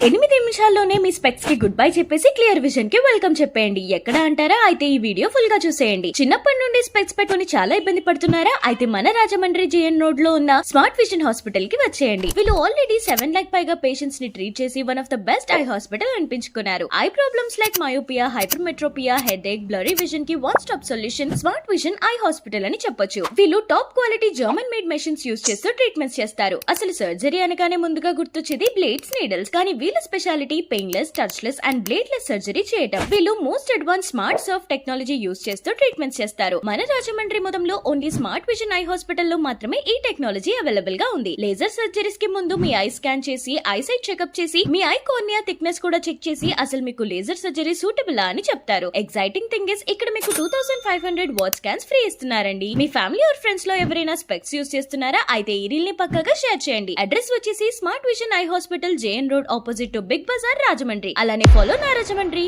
ఎనిమిది నిమిషాల్లోనే మీ స్పెక్స్కి గుడ్ బై చెప్పేసి క్లియర్ విజన్కి వెల్కమ్ చెప్పేయండి. ఎక్కడ అంటారా? అయితే ఈ వీడియో ఫుల్గా చూసేయండి. చిన్నప్పటి నుండి స్పెక్స్ పెట్టుకుని చాలా ఇబ్బంది పడుతున్నారా? అయితే మన రాజమండ్రి జేఎన్ రోడ్లో ఉన్న స్మార్ట్ విజన్ హాస్పిటల్కి వచ్చేయండి. వీళ్ళు ఆల్రెడీ సెవెన్ లాక్ పైగా పేషెంట్స్ని ట్రీట్ చేసి one of the best eye hospital అనిపించుకున్నారు. Eye problems like myopia hypermetropia headache blurry విజన్కి one stop solution smart vision eye hospital అని చెప్పొచ్చు. వీళ్ళు top quality German made machines use చేస్తూ ట్రీట్మెంట్స్ చేస్తారు. అసలు సర్జరీ అనగానే ముందుగా గుర్తొచ్చేది బ్లేడ్స్ నీడల్స్ కానీ వీళ్ళ speciality painless touchless and bladeless surgery చేయటం. వీళ్ళు most advance smart surf technology use చేస్తూ ట్రీట్మెంట్స్ చేస్తారు. మన రాజమండ్రి మొదంలో ఓన్లీ స్మార్ట్ విజన్ ఐ హాస్పిటల్లో మాత్రమే ఈ టెక్నాలజీ అవైలబుల్గా ఉంది. లేజర్ సర్జరీస్కి ముందు మీ ఐ స్కాన్ చేసి ఐసైట్ చెకప్ చేసి మీ ఐ కోర్నియా థిక్నెస్ కూడా చెక్ చేసి అసలు మీకు లేజర్ సర్జరీ సూటబుల్ అని చెప్తారు. ఎగ్జైటింగ్ థింగ్ ఇస్ ఇక్కడ మీకు two thousand five hundred worth scans free ఇస్తున్నారండి. మీ ఫ్యామిలీ ఆర్ ఫ్రెండ్స్లో ఎవరైనా స్పెక్స్ యూస్ చేస్తున్నారా? అయితే ఈ రీల్ని పక్కగా షేర్ చేయండి. అడ్రస్ వచ్చేసి smart vision eye hospital JN road opposite opposite to Big Bazaar Rajahmundry అలానే ఫాలో నా రాజమండ్రి